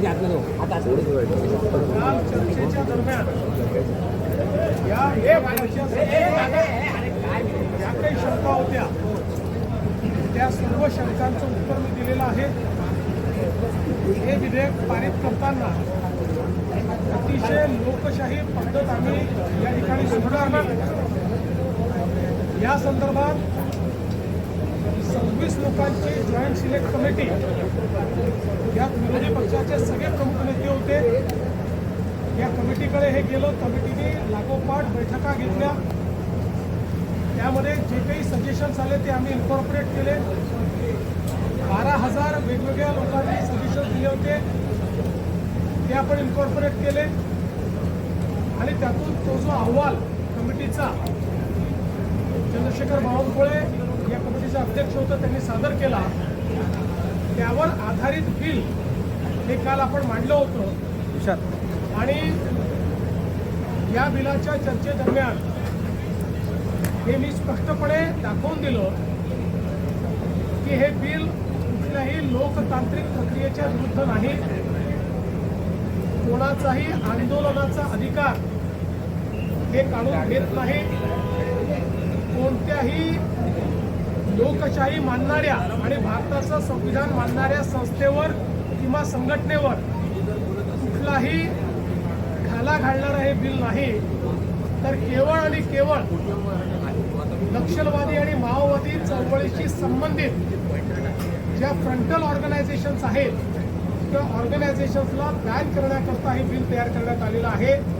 म्हणजे आतमध्ये आता चर्चेच्या दरम्यान या ज्या काही शंका होत्या त्या सर्व शंकांचं उत्तर मी दिलेलं आहे हे विधेयक पारित करताना अतिशय लोकशाही पद्धत आम्ही या ठिकाणी सुधारणार या संदर्भात सव्वीस लोकांची जॉईंट सिलेक्ट कमिटी हे गेलं कमिटीने लागोपाठ बैठका घेतल्या. त्यामध्ये जे काही सजेशन्स आले ते आम्ही इन्कॉर्पोरेट केले. बारा हजार वेगवेगळ्या लोकांनी सजेशन दिले होते. ते आपण इन्कॉर्पोरेट केले. आणि त्यातून तो जो अहवाल कमिटीचा चंद्रशेखर बावनकुळे या कमिटीचे अध्यक्ष होतं त्यांनी सादर केला. त्यावर आधारित बिल हे काल आपण मांडलं होतं. आणि या बिलाच्या चर्चेदरम्यान हे मी स्पष्टपणे दाखवून दिलं की हे बिल कुठल्याही लोकतांत्रिक प्रक्रियेच्या विरुद्ध नाही. कोणाचाही आंदोलनाचा अधिकार हे काढून घेत नाही. कोणत्याही लोकशाही मानणाऱ्या आणि भारताचं संविधान मानणाऱ्या संस्थेवर किंवा संघटनेवर कुठलाही घाला घालणारं हे बिल नाही तर केवळ आणि केवळ नक्षलवादी आणि माओवादी चळवळीशी संबंधित ज्या फ्रंटल ऑर्गनायझेशन्स आहेत त्या ऑर्गनायझेशन्सला बॅन करण्याकरता हे बिल तयार करण्यात आलेलं आहे.